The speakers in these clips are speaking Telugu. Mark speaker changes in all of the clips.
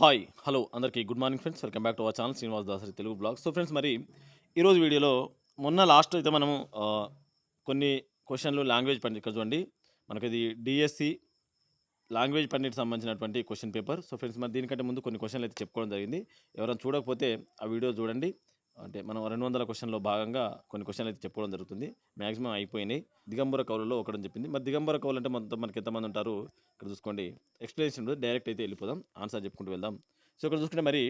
Speaker 1: హాయ్ హలో అందరికీ good morning friends welcome back to our channel Srinivas Dasari Telugu blog so friends మరి ఈరోజు వీడియోలో మొన్న లాస్ట్ అయితే మనము కొన్ని క్వశ్చన్లు లాంగ్వేజ్ పండిట్ ఇక్కడ చూడండి. మనకి ఇది డిఎస్సి లాంగ్వేజ్ పండిట్ సంబంధించినటువంటి క్వశ్చన్ పేపర్ సో ఫ్రెండ్స్ మరి దీనికంటే ముందు కొన్ని క్వశ్చన్లు అయితే చెప్పుకోవడం జరిగింది. ఎవరైనా చూడకపోతే ఆ వీడియో చూడండి. అంటే మనం రెండు వందల క్వశ్చన్లో భాగంగా కొన్ని క్వశ్చన్లు అయితే చెప్పడం జరుగుతుంది. మ్యాక్సిమం అయిపోయినాయి. దిగంబర కౌలలో ఒకటని చెప్పింది. మరి దిగంబర కౌలు అంటే మొత్తం మనకి ఎంతమంది ఉంటారు? ఇక్కడ చూసుకోండి. ఎక్స్ప్లెనేషన్ ఉంటుంది డైరెక్ట్ అయితే వెళ్ళిపోదాం. ఆన్సర్ చెప్పుకుంటూ వెళ్దాం. సో ఇక్కడ చూసుకుంటే మరి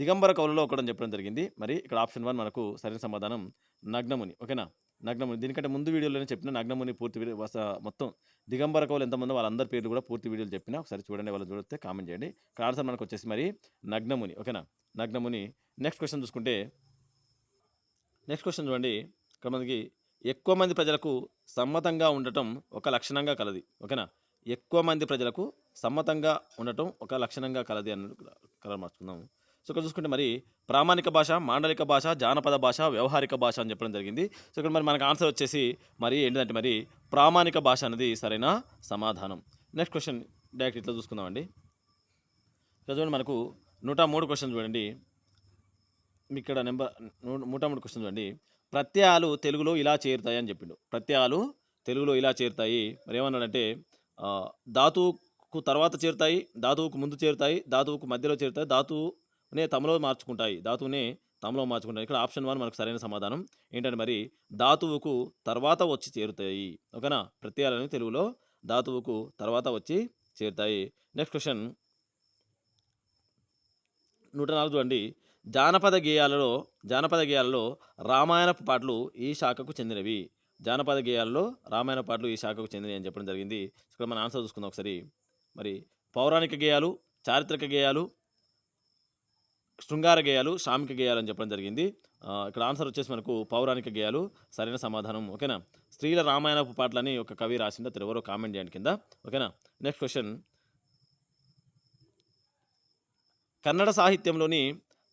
Speaker 1: దిగంబర కౌలలో ఒకటని చెప్పడం జరిగింది. మరి ఇక్కడ ఆప్షన్ వన్ మనకు సరైన సమాధానం నగ్నముని. ఓకేనా? నగ్నముని. దీనికంటే ముందు వీడియోలోనే చెప్పిన నగ్నముని పూర్తి వీడియో మొత్తం దిగంబర కౌలు ఎంతమంది వాళ్ళందరి పేర్లు కూడా పూర్తి వీడియోలు చెప్పినా ఒకసారి చూడండి వాళ్ళు చూడితే కామెంట్ చేయండి. ఇక్కడ ఆన్సర్ మనకు వచ్చేసి మరి నగ్నముని. ఓకేనా? నగ్నముని. నెక్స్ట్ క్వశ్చన్ చూసుకుంటే నెక్స్ట్ క్వశ్చన్ చూడండి. ఇక్కడ మనకి ఎక్కువ మంది ప్రజలకు సమ్మతంగా ఉండటం ఒక లక్షణంగా కలది. ఓకేనా? ఎక్కువ మంది ప్రజలకు సమ్మతంగా ఉండటం ఒక లక్షణంగా కలది అని కలర్ మార్చుకుందాం. సో ఇక్కడ చూసుకుంటే మరి ప్రామాణిక భాష మాండలిక భాష జానపద భాష వ్యవహారిక భాష అని చెప్పడం జరిగింది. సో ఇక్కడ మరి మనకు ఆన్సర్ వచ్చేసి మరి ఏంటంటే మరి ప్రామాణిక భాష అనేది సరైన సమాధానం. నెక్స్ట్ క్వశ్చన్ డైరెక్ట్ ఇట్లా చూసుకుందామండి. ఇక్కడ చూడండి మనకు నూట మూడు క్వశ్చన్ చూడండి. ఇక్కడ నెంబర్ నూ- మూడు క్వశ్చన్ చూడండి. ప్రత్యయాలు తెలుగులో ఇలా చేరుతాయి అని చెప్పిండు. ప్రత్యయాలు తెలుగులో ఇలా చేరుతాయి. మరి ఏమన్నాడంటే ధాతువుకు తర్వాత చేరుతాయి ధాతువుకు ముందు చేరుతాయి ధాతువుకు మధ్యలో చేరుతాయి ధాతువునే తమలో మార్చుకుంటాయి ధాతువునే తమలో మార్చుకుంటాయి. ఇక్కడ ఆప్షన్ వన్ మనకు సరైన సమాధానం ఏంటంటే మరి ధాతువుకు తర్వాత వచ్చి చేరుతాయి. ఓకేనా? ప్రత్యయాలని తెలుగులో ధాతువుకు తర్వాత వచ్చి చేరుతాయి. Next question. నూట నాలుగు చూడండి. జానపద గేయాలలో జానపద గేయాలలో రామాయణపు పాటలు ఈ శాఖకు చెందినవి. జానపద గేయాలలో రామాయణ పాటలు ఈ శాఖకు చెందినవి అని చెప్పడం జరిగింది. ఇక్కడ మనం ఆన్సర్ చూసుకుందాం ఒకసారి. మరి పౌరాణిక గేయాలు చారిత్రక గేయాలు శృంగార గేయాలు సామిక గేయాలు అని చెప్పడం జరిగింది. ఇక్కడ ఆన్సర్ వచ్చేసి మనకు పౌరాణిక గేయాలు సరైన సమాధానం ఓకేనా? స్త్రీల రామాయణపు పాటలని ఒక కవి రాసిందా అతను కామెంట్ చేయండి కింద ఓకేనా? Next question. కన్నడ సాహిత్యంలోని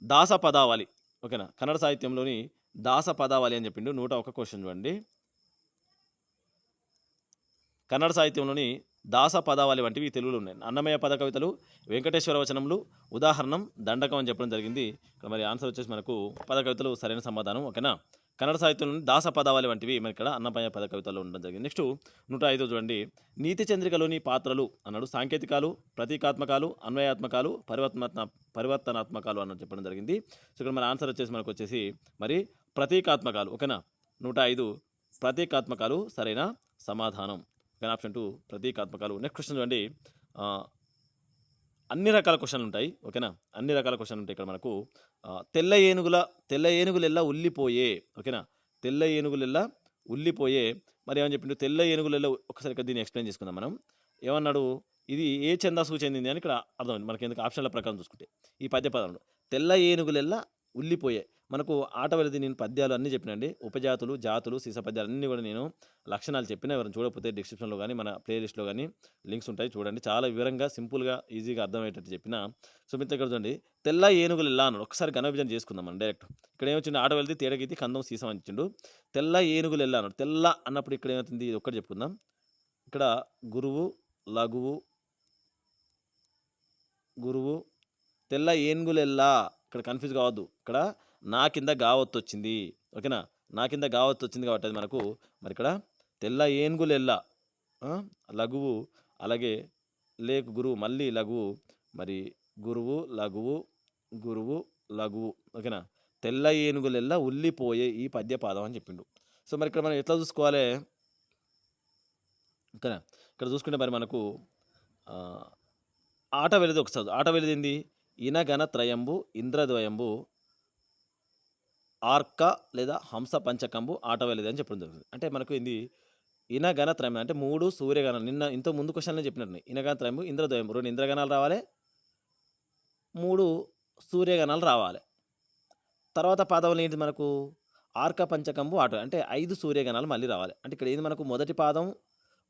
Speaker 1: దాస పదావళి ఓకేనా? కన్నడ సాహిత్యంలోని దాస పదావళి అని చెప్పిండు. నూట ఒక క్వశ్చన్ చూడండి. కన్నడ సాహిత్యంలోని దాస పదావళి వంటివి తెలుగులో ఉన్నాయి. అన్నమయ్య పద కవితలు వెంకటేశ్వర వచనములు ఉదాహరణం దండకం అని చెప్పడం జరిగింది. ఇక్కడ మరి ఆన్సర్ వచ్చేసి మనకు పద కవితలు సరైన సమాధానం. ఓకేనా? కన్నడ సాహిత్యంలోని దాస పదావళి వంటివి మన ఇక్కడ అన్నపయ్య పద కవితలు ఉండడం జరిగింది. నెక్స్ట్ నూట ఐదు చూడండి. నీతి చంద్రికలోని పాత్రలు అన్నాడు. సాంకేతికాలు ప్రతీకాత్మకాలు అన్వయాత్మకాలు పరివర్తన పరివర్తనాత్మకాలు అన్నట్టు చెప్పడం జరిగింది. సో ఇక్కడ మన ఆన్సర్ వచ్చేసి మనకు వచ్చేసి మరి ప్రతీకాత్మకాలు ఓకేనా? నూట ఐదు ప్రతీకాత్మకాలు సరైన సమాధానం. ఓకేనా? ఆప్షన్ టూ ప్రతీకాత్మకాలు. నెక్స్ట్ క్వశ్చన్ చూడండి. అన్ని రకాల క్వశ్చన్లు ఉంటాయి ఓకేనా? అన్ని రకాల క్వశ్చన్లు ఉంటాయి ఇక్కడ మనకు. తెల్ల ఏనుగుల తెల్ల ఏనుగులెల్లా ఉల్లిపోయే ఓకేనా? తెల్ల ఏనుగులెల్లా ఉల్లిపోయే. మరి ఏమని చెప్పిండు? తెల్ల ఏనుగులలో ఒకసారి దీన్ని ఎక్స్ప్లెయిన్ చేసుకుందాం మనం. ఏమన్నాడు? ఇది ఏ చందాసుకు చెందింది అని ఇక్కడ అర్థమైంది. మనకి ఎందుకు? ఆప్షన్ల ప్రకారం చూసుకుంటే. ఈ పద్య పదంలో తెల్ల ఏనుగులెల్లా ఉల్లిపోయే. మనకు ఆట వెళితే నేను పద్యాలు అన్నీ చెప్పినండి. ఉపజాతులు జాతులు సీస పద్యాలు అన్నీ కూడా నేను లక్షణాలు చెప్పిన ఎవరైనా చూడకపోతే డిస్క్రిప్షన్లో కానీ మన ప్లేలిస్ట్లో కానీ లింక్స్ ఉంటాయి చూడండి. చాలా వివరంగా సింపుల్గా ఈజీగా అర్థమయ్యేటట్టు చెప్పిన సో మీరు ఇక్కడ చూడండి తెల్ల ఏనుగులు ఇలా అన్నాడు. ఒకసారి ఘనవిజయం చేసుకుందాం మనం డైరెక్ట్. ఇక్కడ ఏమొచ్చింది ఆట వెళ్తే తేడగీతి కందం సీసం అని తెల్ల ఏనుగులు ఎలా అన్నాడు. తెల్ల అన్నప్పుడు ఇక్కడ ఏమవుతుంది? ఇది ఒక్కటి చెప్పుకుందాం. ఇక్కడ గురువు లఘువు గురువు తెల్ల ఏనుగులెల్లా ఇక్కడ కన్ఫ్యూజ్ కావద్దు. ఇక్కడ నా కింద గావత్తు వచ్చింది ఓకేనా? నా కింద గావత్తు వచ్చింది కాబట్టి అది మనకు మరి ఇక్కడ తెల్ల ఏనుగులెల్లా లఘువు అలాగే లేకు గురువు మళ్ళీ లఘువు మరి గురువు లఘువు గురువు లఘువు ఓకేనా? తెల్ల ఏనుగులెల్లా ఉల్లిపోయే ఈ పద్య పాదం అని చెప్పిండు. సో మరి ఇక్కడ మనం ఎట్లా చూసుకోవాలి? ఓకేనా? ఇక్కడ చూసుకుంటే మరి మనకు ఆట వెళ్ళేది ఒకసారి ఆట వెళ్ళేది ఏంది? ఇనగన త్రయంబు ఇంద్రద్వయంబు ఆర్క లేదా హంస పంచకంబు ఆట అని చెప్పడం జరుగుతుంది అంటే మనకు ఇది ఇనగణ త్రయం అంటే మూడు సూర్యగణాలు. నిన్న ఇంత ముందు క్వశ్చన్లో చెప్పినట్టు ఇనగన త్రయం ఇంద్రద్వయం రెండు ఇంద్రగణాలు రావాలి. మూడు సూర్యగణాలు రావాలి. తర్వాత పాదములు ఏంటి మనకు? ఆర్క పంచకంబు ఆట అంటే ఐదు సూర్యగణాలు మళ్ళీ రావాలి. అంటే ఇక్కడ ఏంది మనకు? మొదటి పాదం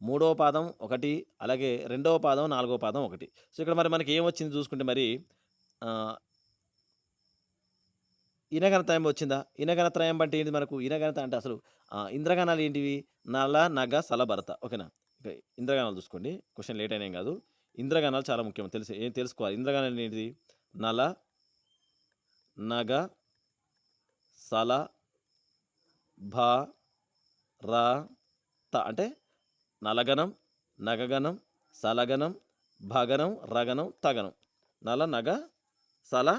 Speaker 1: మూడవ పాదం ఒకటి అలాగే రెండవ పాదం నాలుగవ పాదం ఒకటి. సో ఇక్కడ మరి మనకి ఏమొచ్చింది చూసుకుంటే మరి ఇనగణత్రయం వచ్చిందా? ఇనగణత్రయం అంటే ఏంటి మనకు? ఇనగణత అంటే అసలు ఇంద్రగణాలు ఏంటివి? నల నగ సలభరత ఓకేనా? ఇంద్రగణాలు చూసుకోండి. క్వశ్చన్ లేట్ అయినా కాదు. ఇంద్రగణాలు చాలా ముఖ్యం. తెలుసు ఏం తెలుసుకోవాలి? ఇంద్రగణాలు ఏంటిది? నల నగ సల భ ర త. అంటే నలగణం నగగణం సలగనం భగనం రగనం తగనం. నల నగ సల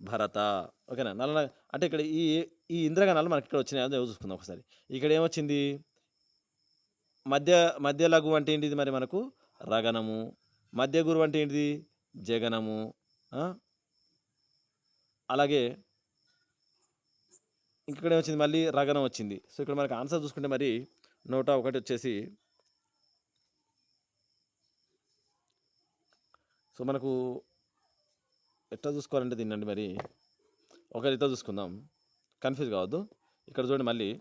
Speaker 1: భరత ఓకేనా? నల్ల అంటే ఇక్కడ ఈ ఈ ఇంద్రగణాలు మనకి ఇక్కడ వచ్చినాయి అదే చూసుకుందాం ఒకసారి. ఇక్కడ ఏమొచ్చింది? మధ్య మధ్య లఘు అంటే ఏంటిది మరి మనకు? రగనము. మధ్య గురువు అంటే ఏంటిది? జగనము. అలాగే ఇక్కడ ఏమొచ్చింది? మళ్ళీ రగనం వచ్చింది. సో ఇక్కడ మనకు ఆన్సర్ చూసుకుంటే మరి నూట ఒకటి వచ్చేసి సో మనకు ఎట్లా చూసుకోవాలంటే తినండి మరి? ఒక రీతిలో చూసుకుందాం. కన్ఫ్యూజ్ కావద్దు. ఇక్కడ చూడండి మళ్ళీ.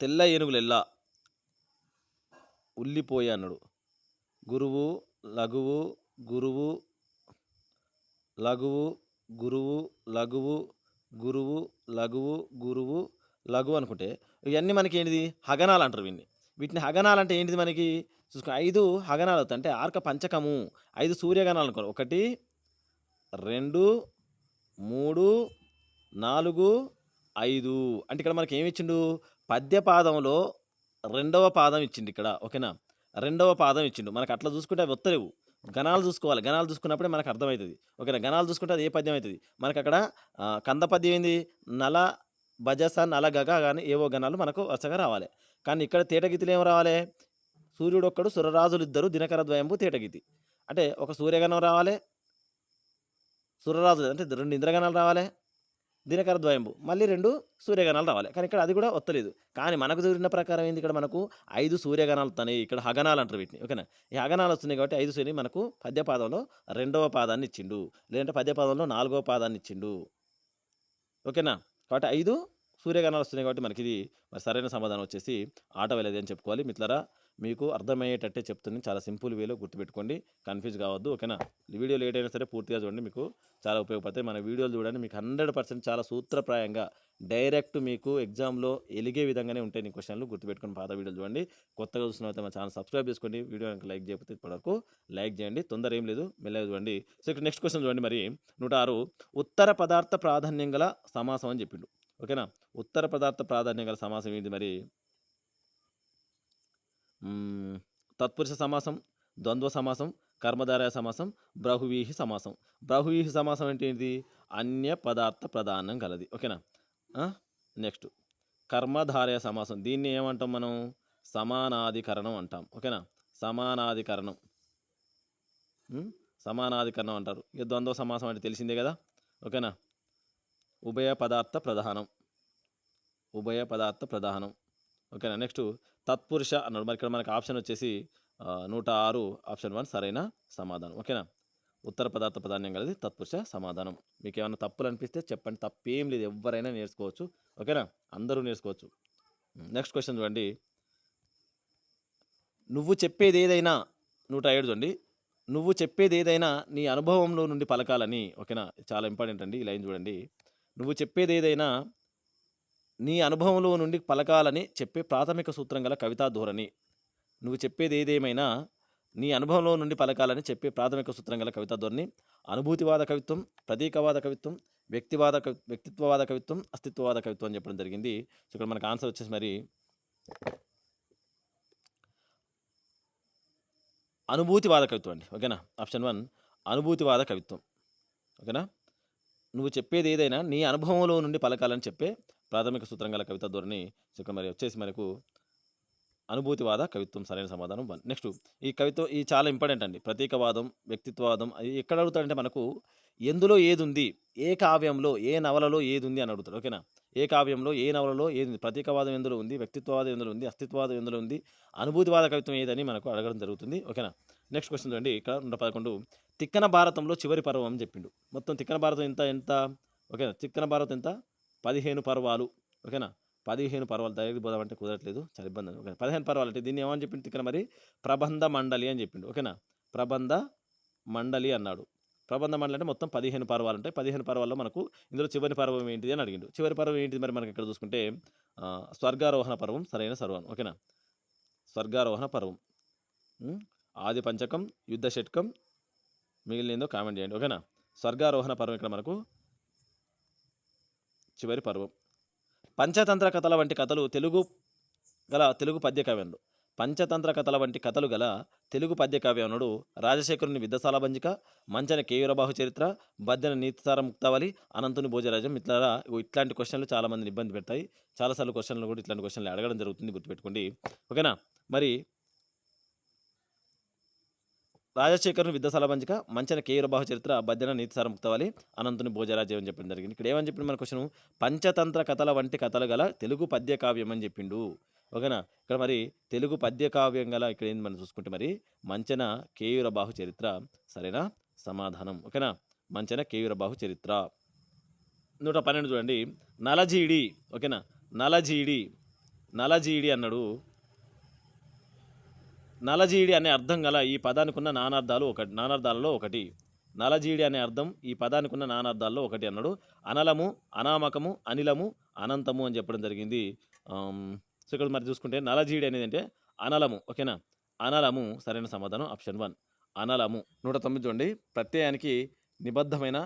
Speaker 1: తెల్ల ఏనుగులు ఎల్లా ఉల్లిపోయి అన్నాడు. గురువు లఘువు గురువు లఘువు గురువు లఘువు గురువు లఘువు గురువు లఘువు అనుకుంటే ఇవన్నీ మనకి ఏంటిది హగనాలు అంటారు వీటిని వీటిని హగనాలు అంటే ఏంటిది మనకి? చూసుకో ఐదు హగనాలు అవుతాయి అంటే ఆర్క పంచకము ఐదు సూర్యగణాలు అనుకో ఒకటి రెండు మూడు నాలుగు ఐదు. అంటే ఇక్కడ మనకి ఏమి ఇచ్చిండు పద్య పాదంలో రెండవ పాదం ఇచ్చిండు ఇక్కడ ఓకేనా? రెండవ పాదం ఇచ్చిండు. మనకు అట్లా చూసుకుంటే అవి వస్తలేవు గణాలు చూసుకోవాలి. గణాలు చూసుకున్నప్పుడే మనకు అర్థమవుతుంది ఓకేనా? గణాలు చూసుకుంటే అది ఏ పద్యం అవుతుంది మనకు అక్కడ కంద పద్యం ఏంది? నల భజస నల గగ కానీ ఏవో గణాలు మనకు వరుసగా రావాలి. కానీ ఇక్కడ తేటగీతిలో ఏం రావాలి? సూర్యుడు ఒక్కడు సురరాజులు ఇద్దరు దినకర ద్వయంబు తేటగితి. అంటే ఒక సూర్యగణం రావాలి సురరాజులు అంటే రెండు ఇంద్రగణాలు రావాలి దినకర ద్వయంబు మళ్ళీ రెండు సూర్యగణాలు రావాలి. కానీ ఇక్కడ అది కూడా వస్తలేదు కానీ మనకు దొరికిన ప్రకారం ఏంది ఇక్కడ మనకు? ఐదు సూర్యగణాలు వస్తున్నాయి ఇక్కడ హగనాలు అంటారు వీటిని. ఓకేనా? ఈ హగనాలు వస్తున్నాయి కాబట్టి ఐదు సూర్యుని మనకు పద్యపాదంలో రెండవ పాదాన్ని ఇచ్చిండు. లేదంటే పద్యపాదంలో నాలుగవ పాదాన్ని ఇచ్చిండు. ఓకేనా? కాబట్టి ఐదు సూర్యగణాలు వస్తున్నాయి కాబట్టి మనకి ఇది మరి సరైన సమాధానం వచ్చేసి ఆట వెళ్ళేది అని చెప్పుకోవాలి మిత్రులారా. మీకు అర్థమయ్యేటట్టే చెప్తుంది. చాలా సింపుల్ వేలో గుర్తుపెట్టుకోండి. కన్ఫ్యూజ్ కావద్దు ఓకేనా? వీడియో లేట్ అయినా సరే పూర్తిగా చూడండి మీకు చాలా ఉపయోగపడతాయి. మన వీడియోలు చూడండి మీకు హండ్రెడ్ పర్సెంట్ చాలా సూత్రప్రాయంగా డైరెక్ట్ మీకు ఎగ్జామ్లో ఎలిగే విధంగానే ఉంటాయి నీ క్వశ్చన్లు. గుర్తుపెట్టుకుని పాత వీడియోలు చూడండి. కొత్తగా చూసినట్టు మా ఛానల్ సబ్స్క్రైబ్ చేసుకోండి. వీడియో కనుక లైక్ చేయకపోతే ఇప్పటివరకు లైక్ చేయండి. తొందర ఏం లేదు మెల్లగా చూడండి. సో ఇక్కడ నెక్స్ట్ క్వశ్చన్ చూడండి మరి. నూట ఆరు ఉత్తర పదార్థ ప్రాధాన్యం గల సమాసం అని చెప్పిండు. ఓకేనా? ఉత్తర పదార్థ ప్రాధాన్యం గల సమాసం ఏంటి మరి? తత్పురుష సమాసం ద్వంద్వ సమాసం కర్మధారయ సమాసం బ్రహువీహి సమాసం. బ్రహువీహి సమాసం అంటే ఏంటి? అన్య పదార్థ ప్రధానం గలది. ఓకేనా? నెక్స్ట్. కర్మధారయ సమాసం. దీన్ని ఏమంటాం మనం? సమానాధికరణం అంటాం. ఓకేనా? సమానాధికరణం. సమానాధికరణం అంటారు. ఇక ద్వంద్వ సమాసం అంటే తెలిసిందే కదా? ఓకేనా? ఉభయ పదార్థ ప్రధానం. ఉభయ పదార్థ ప్రధానం. ఓకేనా? నెక్స్ట్ తత్పురుష అన్నాడు. మరి ఇక్కడ మనకి ఆప్షన్ వచ్చేసి నూట ఆరు ఆప్షన్ వన్ సరైన సమాధానం. ఓకేనా? ఉత్తర పదార్థ ప్రాధాన్యం కలిగి తత్పురుష సమాధానం. మీకు ఏమైనా తప్పులు అనిపిస్తే చెప్పండి. తప్పేం లేదు. ఎవరైనా నేర్చుకోవచ్చు. ఓకేనా? అందరూ నేర్చుకోవచ్చు. నెక్స్ట్ క్వశ్చన్ చూడండి. నువ్వు చెప్పేది ఏదైనా నూట ఏడు చూడండి. నువ్వు చెప్పేది ఏదైనా నీ అనుభవంలో నుండి పలకాలని ఓకేనా? చాలా ఇంపార్టెంట్ అండి ఈ లైన్ చూడండి. నువ్వు చెప్పేది ఏదైనా నీ అనుభవంలో నుండి పలకాలని చెప్పే ప్రాథమిక సూత్రం గల కవితా ధోరణి. నువ్వు చెప్పేది ఏదేమైనా నీ అనుభవంలో నుండి పలకాలని చెప్పే ప్రాథమిక సూత్రం గల కవితా ధోరణి. అనుభూతివాద కవిత్వం ప్రతీకవాద కవిత్వం వ్యక్తివాద కవి వ్యక్తిత్వవాద కవిత్వం అస్తిత్వవాద కవిత్వం అని చెప్పడం జరిగింది. సో ఇక్కడ మనకు ఆన్సర్ వచ్చేసి మరి అనుభూతివాద కవిత్వం అండి. ఓకేనా? ఆప్షన్ వన్ అనుభూతివాద కవిత్వం. ఓకేనా? నువ్వు చెప్పేది ఏదైనా నీ అనుభవంలో నుండి పలకాలని చెప్పే ప్రాథమిక సూత్రం గల కవిత ధోరణి మరి వచ్చేసి మనకు అనుభూతివాద కవిత్వం సరైన సమాధానం వన్. నెక్స్ట్ ఈ కవిత్వం ఈ చాలా ఇంపార్టెంట్ అండి. ప్రతీకవాదం వ్యక్తిత్వవాదం అది ఎక్కడ అడుగుతాడంటే మనకు ఎందులో ఏది ఉంది ఏ కావ్యంలో ఏ నవలలో ఏది ఉంది అని అడుగుతాడు. ఓకేనా? ఏ కావ్యంలో ఏ నవలలో ఏది ఉంది ప్రతీకవాదం ఎందులో ఉంది? వ్యక్తిత్వవాదం ఎందులో ఉంది? అస్తిత్వవాదం ఎందులో ఉంది? అనుభూతివాద కవిత్వం ఏదని మనకు అడగడం జరుగుతుంది. ఓకేనా? నెక్స్ట్ క్వశ్చన్ చూడండి. ఇక్కడ రెండు పదకొండు. తిక్కన భారతంలో చివరి పర్వం అని చెప్పిండు. మొత్తం తిక్కన భారతం ఎంత ఎంత? ఓకేనా? తిక్కన భారతం ఎంత? పదిహేను పర్వాలు ఓకేనా? పదిహేను పర్వాలు దగ్గరికి పోదామంటే కుదరట్లేదు చాలా ఇబ్బంది. ఓకే పదిహేను పర్వాలు అంటే దీన్ని ఏమని చెప్పింది ఇక్కడ మరి? ప్రబంధ మండలి అని చెప్పిండు ఓకేనా? ప్రబంధ మండలి అన్నాడు. ప్రబంధ మండలి అంటే మొత్తం పదిహేను పర్వాలు ఉంటాయి. పదిహేను పర్వాల్లో మనకు ఇందులో చివరి పర్వం ఏంటిది అని అడిగిండు. చివరి పర్వం ఏంటిది మరి మనకి ఇక్కడ చూసుకుంటే స్వర్గారోహణ పర్వం సరైన సర్వం ఓకేనా? స్వర్గారోహణ పర్వం. ఆది పంచకం యుద్ధ షట్కం మిగిలిందో కామెంట్ చేయండి ఓకేనా? స్వర్గారోహణ పర్వం ఇక్కడ మనకు చివరి పర్వం. పంచతంత్ర కథల వంటి కథలు తెలుగు గల తెలుగు పద్య కావ్యంలో పంచతంత్ర కథల వంటి కథలు గల తెలుగు పద్య కావ్యనుడు రాజశేఖరుని విద్యసాల బంజిక మంచన కేయూరబాహు చరిత్ర బద్దెన నీతిసార ముక్తావళి అనంతుని భోజరాజం ఇట్లా ఇట్లాంటి క్వశ్చన్లు చాలామందిని ఇబ్బంది పెడతాయి. చాలాసార్లు క్వశ్చన్లు కూడా ఇట్లాంటి క్వశ్చన్లు అడగడం జరుగుతుంది గుర్తుపెట్టుకోండి. ఓకేనా? మరి రాజశేఖరుని విద్య పంచిక మంచన కేయూరబాహు చరిత్ర బద్దెన నీతిసార ముక్తవాలి. అనంతుని భోజరాజ్యం అని చెప్పడం జరిగింది. ఇక్కడ ఏమని చెప్పిండు మన క్వశ్చన్? పంచతంత్ర కథల వంటి కథలు గల తెలుగు పద్య కావ్యం అని చెప్పిండు. ఓకేనా? ఇక్కడ మరి తెలుగు పద్య కావ్యం గల ఇక్కడ ఏంది మనం చూసుకుంటే మరి మంచన కేయూరబాహు చరిత్ర. సరేనా? సమాధానం. ఓకేనా? మంచన కేయూరబాహు చరిత్ర. నూట పన్నెండు చూడండి. నలజీడి. ఓకేనా? నలజీడి. నలజీడి అన్నాడు. నలజీడి అనే అర్థం గల ఈ పదానికి ఉన్న నానార్థాలు ఒకటి నానార్థాలలో ఒకటి. నలజీడి అనే అర్థం ఈ పదానికి ఉన్న నానార్థాల్లో ఒకటి అన్నాడు. అనలము అనామకము అనిలము అనంతము అని చెప్పడం జరిగింది. సో ఇక్కడ మరి చూసుకుంటే నలజీడి అనేది అంటే అనలము ఓకేనా? అనలము సరైన సమాధానం ఆప్షన్ వన్. అనలము. నూట తొమ్మిది చూడండి. ప్రత్యయానికి నిబద్ధమైన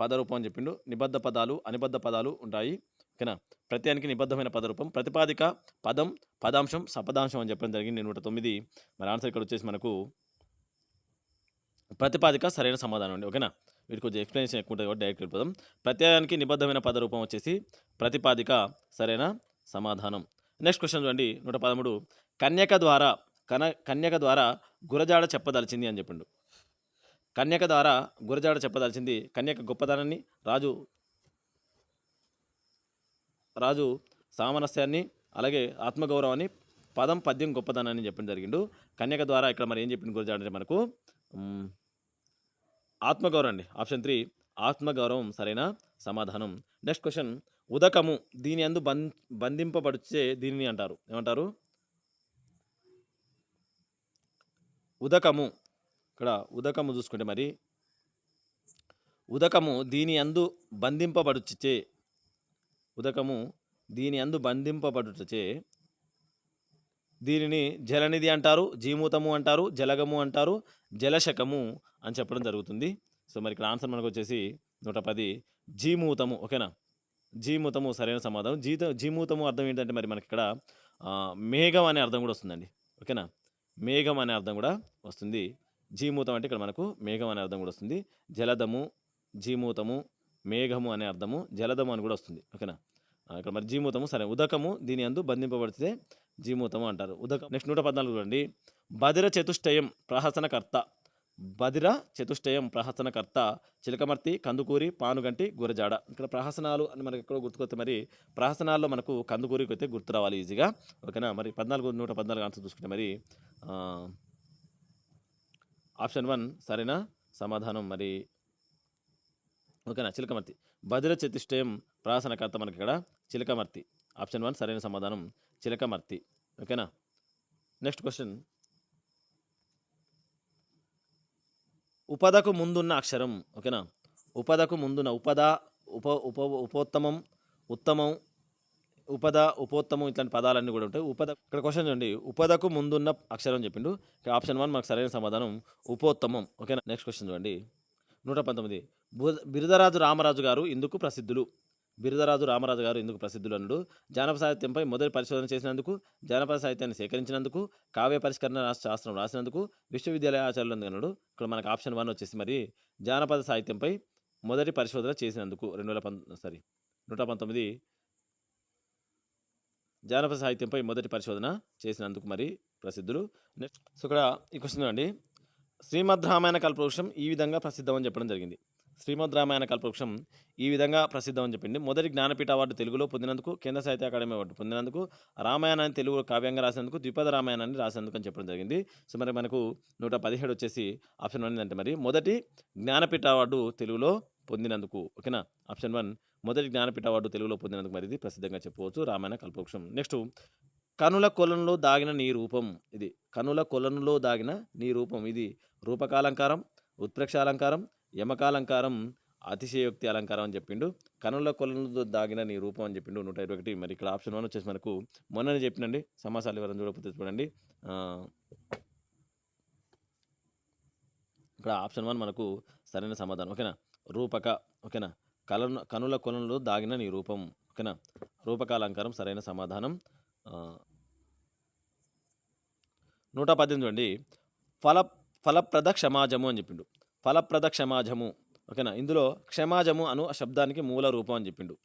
Speaker 1: పదరూపం అని చెప్పిండు. నిబద్ధ పదాలు అనిబద్ధ పదాలు ఉంటాయి. ఓకేనా? ప్రత్యానికి నిబద్ధమైన పదరూపం. ప్రతిపాదిక పదం పదాంశం సపదాంశం అని చెప్పడం జరిగింది నూట తొమ్మిది. మరి ఆన్సర్ ఇక్కడ వచ్చేసి మనకు ప్రతిపాదిక సరైన సమాధానం అండి. ఓకేనా? వీటికి కొంచెం ఎక్స్ప్లెనేషన్ ఎక్కువ ఉంటుంది కాబట్టి డైరెక్ట్ వెళ్ళిపోదాం. ప్రత్యయానికి నిబద్ధమైన పదరూపం వచ్చేసి ప్రతిపాదిక సరైన సమాధానం. నెక్స్ట్ క్వశ్చన్ చూడండి. నూట పదమూడు. కన్యక ద్వారా కన కన్యక ద్వారా గురజాడ చెప్పదలిచింది అని చెప్పిండు. కన్యక ద్వారా గురజాడ చెప్పదలిచింది. కన్యక గొప్పదనాన్ని రాజు రాజు సామరస్యాన్ని అలాగే ఆత్మగౌరవాన్ని పదం పద్యం గొప్పదనాన్ని చెప్పడం జరిగిండు. కన్యక ద్వారా ఇక్కడ మరి ఏం చెప్పింది గురించి అంటే మనకు ఆత్మగౌరవం అండి ఆప్షన్ త్రీ ఆత్మగౌరవం సరైన సమాధానం. నెక్స్ట్ క్వశ్చన్ ఉదకము దీని అందు బం బంధింపబడిచే దీనిని అంటారు. ఏమంటారు? ఉదకము ఇక్కడ ఉదకము చూసుకుంటే మరి ఉదకము దీని అందు బంధింపబడుచే ఉదకము దీని అందు బంధింపబడుటచే దీనిని జలనిధి అంటారు జీమూతము అంటారు జలగము అంటారు జలశకము అని చెప్పడం జరుగుతుంది. సో మరి ఇక్కడ ఆన్సర్ మనకు వచ్చేసి నూట పది జీమూతము ఓకేనా? జీమూతము సరైన సమాధానం. జీత జీమూతము అర్థం ఏంటంటే మరి మనకి ఇక్కడ మేఘం అనే అర్థం కూడా వస్తుందండి ఓకేనా? మేఘం అనే అర్థం కూడా వస్తుంది. జీమూతం అంటే ఇక్కడ మనకు మేఘం అనే అర్థం కూడా వస్తుంది. జలదము జీమూతము మేఘము అనే అర్థము జలదము అని కూడా వస్తుంది. ఓకేనా? ఇక్కడ మరి జీమూతము సరే ఉదకము దీని అందు బంధింపబడితే జీమూతము అంటారు. ఉదకం నెక్స్ట్ నూట పద్నాలుగు చూడండి. బదిర చతుష్టయం ప్రహసనకర్త. బదిర చతుష్టయం ప్రహసనకర్త చిలకమర్తి కందుకూరి పానుగంటి గురజాడ. ఇక్కడ ప్రహసనాలు అని మనకి ఎక్కడో గుర్తుకొస్తే మరి ప్రహసనాల్లో మనకు కందుకూరికి అయితే గుర్తు రావాలి ఈజీగా. ఓకేనా? మరి పద్నాలుగు నూట పద్నాలుగు ఆన్సర్ చూసుకుంటే మరి ఆప్షన్ వన్ సరేనా? సమాధానం మరి ఓకేనా? చిలకమర్తి. బదిర చతుష్టయం ప్రాసనకర్త మనకి ఇక్కడ చిలకమర్తి. ఆప్షన్ వన్ సరైన సమాధానం చిలకమర్తి. ఓకేనా? Next question. ఉపదకు ముందున్న అక్షరం. ఓకేనా? ఉపదకు ముందున్న ఉపద ఉప ఉప ఉపోత్తమం ఉత్తమం ఉపద ఉపోత్తమం ఇట్లాంటి పదాలన్నీ కూడా ఉంటాయి. ఉపద ఇక్కడ క్వశ్చన్ చూడండి. ఉపదకు ముందున్న అక్షరం చెప్పిండు. ఆప్షన్ వన్ మనకు సరైన సమాధానం. ఉపోత్తమం. ఓకేనా? నెక్స్ట్ క్వశ్చన్ చూడండి. నూట పంతొమ్మిది బుధ- బిరుదరాజు రామరాజు గారు ఇందుకు ప్రసిద్ధులు. బిరుదరాజు రామరాజు గారు ఇందుకు ప్రసిద్ధులు అన్నాడు. జానపద సాహిత్యంపై మొదటి పరిశోధన చేసినందుకు జానపద సాహిత్యాన్ని సేకరించినందుకు కావ్య పరిష్కరణ రాష్ట్ర శాస్త్రం రాసినందుకు విశ్వవిద్యాలయ ఆచార్యులు అన్నాడు. ఇక్కడ మనకు ఆప్షన్ వన్ వచ్చేసి మరి జానపద సాహిత్యంపై మొదటి పరిశోధన చేసినందుకు రెండు వేల పం సారీ నూట పంతొమ్మిది జానపద సాహిత్యంపై మొదటి పరిశోధన చేసినందుకు మరి ప్రసిద్ధులు. నెక్స్ట్ సో ఇక్కడ ఈ క్వశ్చన్ అండి శ్రీమద్ రామాయణ కల్పవృక్షం ఈ విధంగా ప్రసిద్ధం అని చెప్పడం జరిగింది. శ్రీమద్ రామాయణ కల్పవృక్షం ఈ విధంగా ప్రసిద్ధం అని చెప్పింది. మొదటి జ్ఞానపీఠ అవార్డు తెలుగులో పొందినందుకు కేంద్ర సాహిత్య అకాడమీ అవార్డు పొందినందుకు రామాయణాన్ని తెలుగు కావ్యంగా రాసినందుకు ద్విపద రామాయణాన్ని రాసినందుకు అని చెప్పడం జరిగింది. సో మరి మనకు నూట పదిహేడు వచ్చేసి ఆప్షన్ వన్ అంటే మరి మొదటి జ్ఞానపీఠ అవార్డు తెలుగులో పొందినందుకు ఓకేనా? ఆప్షన్ వన్ మొదటి జ్ఞానపీఠ అవార్డు తెలుగులో పొందినందుకు మరి ఇది ప్రసిద్ధంగా చెప్పవచ్చు రామాయణ కల్పవృక్షం. నెక్స్ట్ కనుల కొలనులో దాగిన నీ రూపం ఇది. కనుల కొలనులో దాగిన నీ రూపం ఇది. రూపకాలంకారం ఉత్ప్రేక్ష అలంకారం యమకాలంకారం అతిశయోక్తి అలంకారం అని చెప్పిండు. కనుల కొలనులతో దాగిన నీ రూపం అని చెప్పిండు నూట ఇరవై ఒకటి. మరి ఇక్కడ ఆప్షన్ వన్ వచ్చేసి మనకు మొన్ననే చెప్పినండి. సమాసాలు ఎవరైనా చూడకపోతే చూడండి. ఇక్కడ ఆప్షన్ వన్ మనకు సరైన సమాధానం. ఓకేనా? రూపక ఓకేనా? కల కనుల కొలనులో దాగిన నీ రూపం ఓకేనా? రూపకాలంకారం సరైన సమాధానం. ఆ, నూట పద్దెనిమిది అండి ఫల ఫలప్రద క్షమాజము అని చెప్పిండు. ఫలప్రద క్షమాజము ఓకేనా? ఇందులో క్షమాజము అను శబ్దానికి మూల రూపం అని చెప్పిండు.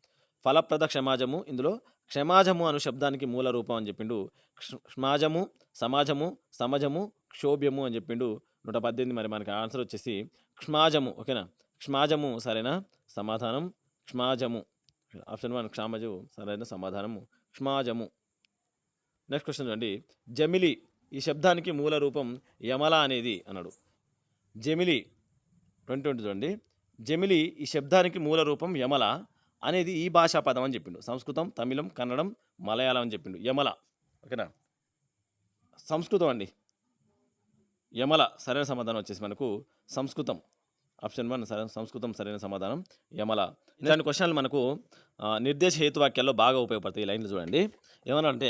Speaker 1: ఫలప్రద క్షమాజము ఇందులో క్షమాజము అను శబ్దానికి మూల రూపం అని చెప్పిండు. క్ష- క్షమాజము సమాజము సమజము క్షోభ్యము అని చెప్పిండు. నూట పద్దెనిమిది మరి మనకి ఆన్సర్ వచ్చేసి క్షమాజము ఓకేనా? క్షమాజము సరైన సమాధానం క్షమాజము. ఆప్షన్ వన్ క్షమాజము సరైన సమాధానము. క్షమాజము. నెక్స్ట్ క్వశ్చన్ చూడండి. జమిలి ఈ శబ్దానికి మూల రూపం యమల అనేది అన్నాడు. జమిలి ట్వంటీ ట్వంటీ చూడండి. జమిలి ఈ శబ్దానికి మూల రూపం యమల అనేది ఈ భాషా పదం అని చెప్పిండు. సంస్కృతం తమిళం కన్నడం మలయాళం అని చెప్పిండు. యమల ఓకేనా? సంస్కృతం అండి. యమల సరైన సమాధానం వచ్చేసి మనకు సంస్కృతం. ఆప్షన్ వన్ సరైన సంస్కృతం సరైన సమాధానం. యమల. ఇలాంటి క్వశ్చన్లు మనకు నిర్దేశ హేతువాక్యాల్లో బాగా ఉపయోగపడతాయి ఈ లైన్లు చూడండి. ఏమనంటే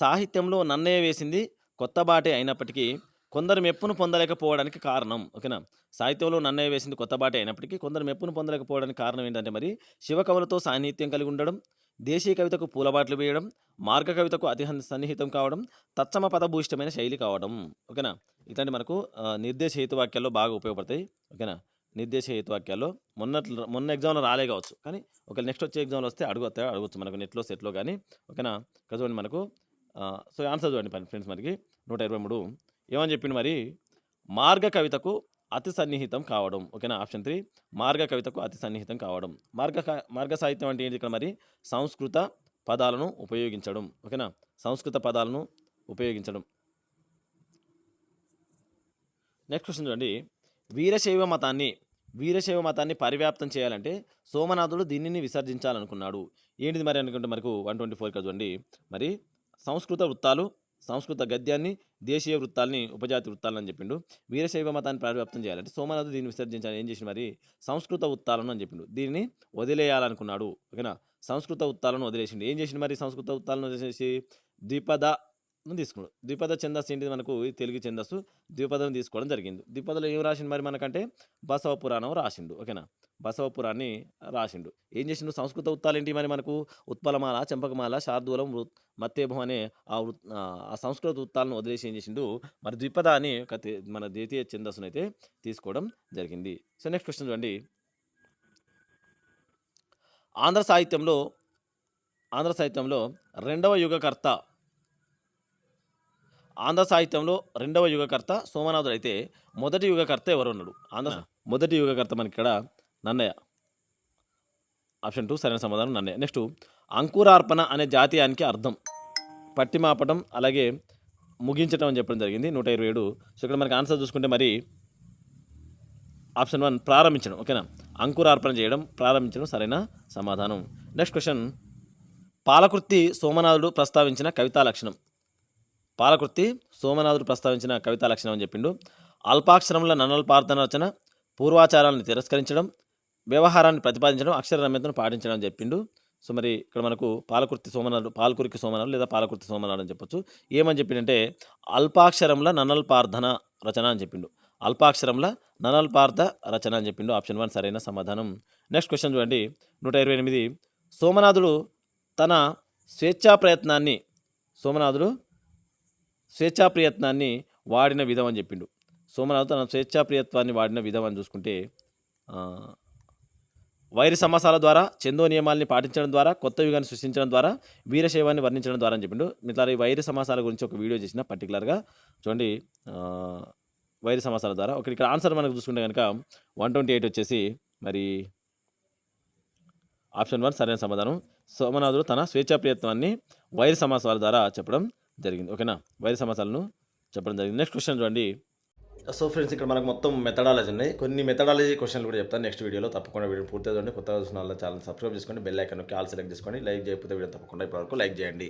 Speaker 1: సాహిత్యంలో నన్నయ్య వేసింది కొత్త బాటే అయినప్పటికీ కొందరు మెప్పును పొందలేకపోవడానికి కారణం ఓకేనా? సాహిత్యంలో నన్నయ్య వేసింది కొత్త బాటే అయినప్పటికీ కొందరు మెప్పును పొందలేకపోవడానికి కారణం ఏంటంటే మరి శివకవులతో సాన్నిహిత్యం కలిగి ఉండడం దేశీయ కవితకు పూలబాట్లు వేయడం మార్గ కవితకు అతి సన్నిహితం కావడం తత్సమ పదభూయిష్టమైన శైలి కావడం ఓకేనా? ఇట్లాంటి మనకు నిర్దేశ హేతువాక్యాల్లో బాగా ఉపయోగపడతాయి ఓకేనా? నిర్దేశ హేతువాక్యాల్లో మొన్న మొన్న ఎగ్జామ్లో రాలే కావచ్చు. కానీ ఒక నెక్స్ట్ వచ్చే ఎగ్జామ్లో వస్తే అడుగుతా అడగచ్చు మనకు నెట్లో సెట్లో కానీ ఓకేనా? ఇక్కడ చూడండి మనకు. సో ఆన్సర్ చూడండి ఫ్రెండ్స్ మనకి. నూట ఇరవై మూడు. ఏమని చెప్పింది మరి? మార్గ కవితకు అతి సన్నిహితం కావడం. ఓకేనా? Option three. మార్గ కవితకు అతి సన్నిహితం కావడం. మార్గ మార్గ సాహిత్యం అంటే ఏంటి ఇక్కడ మరి? సంస్కృత పదాలను ఉపయోగించడం. ఓకేనా? సంస్కృత పదాలను ఉపయోగించడం. నెక్స్ట్ క్వశ్చన్ చూడండి. వీరశైవ మతాన్ని వీరశైవ మతాన్ని పరివ్యాప్తం చేయాలంటే సోమనాథుడు దీనిని విసర్జించాలనుకున్నాడు. ఏంటిది మరి అనుకుంటే మనకు వన్ ట్వంటీ ఫోర్ చూడండి. మరి సంస్కృత వృత్తాలు సంస్కృత గద్యాన్ని దేశీయ వృత్తాల్ని ఉపజాతి వృత్తాలను అని చెప్పిండు. వీరశైవ మతాన్ని పరివ్యాప్తం చేయాలంటే సోమనాథుడు దీన్ని విసర్జించాలి. ఏం చేసి మరి? సంస్కృత వృత్తాలను అని చెప్పిండు. దీన్ని వదిలేయాలనుకున్నాడు. ఓకేనా? సంస్కృత వృత్తాలను వదిలేసిండు. ఏం చేసిండు మరి? సంస్కృత వృత్తాలను వదిలేసి ద్విపద తీసుకున్నాడు. ద్విపద ఛందస్సు ఏంటిది మనకు? తెలుగు ఛందస్సు. ద్విపదం తీసుకోవడం జరిగింది. ద్విపదలో ఏం రాసిండు మరి మనకంటే? బసవ పురాణం రాసిండు. ఓకేనా? బసవ పురాణాన్ని రాసిండు. ఏం చేసిండు? సంస్కృత వృత్తాలు ఏంటి మరి మనకు? ఉత్పలమాల చెంపకమాల శార్దూలం వృత్ మత్తేభం అనే ఆ వృత్ ఆ సంస్కృత వృత్తాలను వదిలేసి ఏం చేసిండు? మరి ద్విపద అని ఒక మన ద్వితీయ ఛందస్సును అయితే తీసుకోవడం జరిగింది. సో నెక్స్ట్ క్వశ్చన్ చూడండి. ఆంధ్ర సాహిత్యంలో ఆంధ్ర సాహిత్యంలో రెండవ యుగకర్త ఆంధ్ర సాహిత్యంలో రెండవ యుగకర్త సోమనాథుడు అయితే మొదటి యుగకర్త ఎవరు ఉన్నాడు ఆంధ్ర మొదటి యుగకర్త మనకి ఇక్కడ నన్నయ్య. ఆప్షన్ టూ సరైన సమాధానం నన్నయ్య. నెక్స్ట్ అంకురార్పణ అనే జాతీయానికి అర్థం. పట్టిమాపటం అలాగే ముగించటం అని చెప్పడం జరిగింది నూట ఇరవై ఏడు. సో ఇక్కడ మనకి ఆన్సర్ చూసుకుంటే మరి ఆప్షన్ వన్ ప్రారంభించడం. ఓకేనా? అంకురార్పణ చేయడం ప్రారంభించడం సరైన సమాధానం. నెక్స్ట్ క్వశ్చన్ పాలకృతి సోమనాథుడు ప్రస్తావించిన కవితా లక్షణం. పాలకృతి సోమనాథుడు ప్రస్తావించిన కవితా లక్షణం అని చెప్పిండు. అల్పాక్షరముల నన్నల్పార్థన రచన పూర్వాచారాలను తిరస్కరించడం వ్యవహారాన్ని ప్రతిపాదించడం అక్షర రమ్యతను పాటించడం అని చెప్పిండు. సో మరి ఇక్కడ మనకు పాలకుర్తి సోమనాథుడు పాలకురికి సోమనాథుడు లేదా పాలకుర్తి సోమనాథుడు అని చెప్పొచ్చు. ఏమని చెప్పిండంటే అల్పాక్షరముల నన్నల్పార్థన రచన అని చెప్పిండు. అల్పాక్షరముల ననల్పార్థ రచన అని చెప్పిండు. ఆప్షన్ వన్ సరైన సమాధానం. నెక్స్ట్ క్వశ్చన్ చూడండి. నూట ఇరవై ఎనిమిది. సోమనాథుడు తన స్వేచ్ఛా ప్రయత్నాన్ని సోమనాథుడు స్వేచ్ఛా ప్రయత్నాన్ని వాడిన విధం అని చెప్పిండు. సోమనాథ్ తన స్వేచ్ఛాప్రియత్వాన్ని వాడిన విధం అని చూసుకుంటే ఆ, వైరి సమాసాల ద్వారా చందో నియమాల్ని పాటించడం ద్వారా కొత్త యుగాన్ని సృష్టించడం ద్వారా వీరశైవాన్ని వర్ణించడం ద్వారా అని చెప్పిండు. మిగతా ఈ వైరి సమాసాల గురించి ఒక వీడియో చేసిన పర్టికులర్గా చూడండి వైర వైరి సమాసాల ద్వారా. ఒకటి ఇక్కడ ఆన్సర్ మనకు చూసుకుంటే కనుక వన్ ట్వంటీ ఎయిట్ వచ్చేసి మరి ఆప్షన్ వన్ సరైన సమాధానం. సోమనాథుడు తన స్వేచ్ఛా ప్రయత్నాన్ని సమాసాల ద్వారా చెప్పడం జరిగింది. ఓకేనా? వైద్య సమాచారాలను చెప్పడం జరిగింది. నెక్స్ట్ క్వశ్చన్ చూడండి. సో ఫ్రెండ్స్ ఇక్కడ మనకు మొత్తం మెథడాలజీ ఉన్నాయి. కొన్ని మెథడాలజీ క్వశ్చన్లు కూడా చెప్తాను. నెక్స్ట్ వీడియోలో తప్పకుండా వీడియో పూర్తి చూడండి. కొత్తగా చూసిన వాళ్ళ ఛానల్ సబ్స్క్రైబ్ చేసుకోండి బెల్ ఐకన్ నొక్కి ఆల్ సెలెక్ట్ చేసుకోండి లైక్ చేయకపోతే వీడియో తప్పకుండా ఇప్పటివరకు లైక్ చేయండి.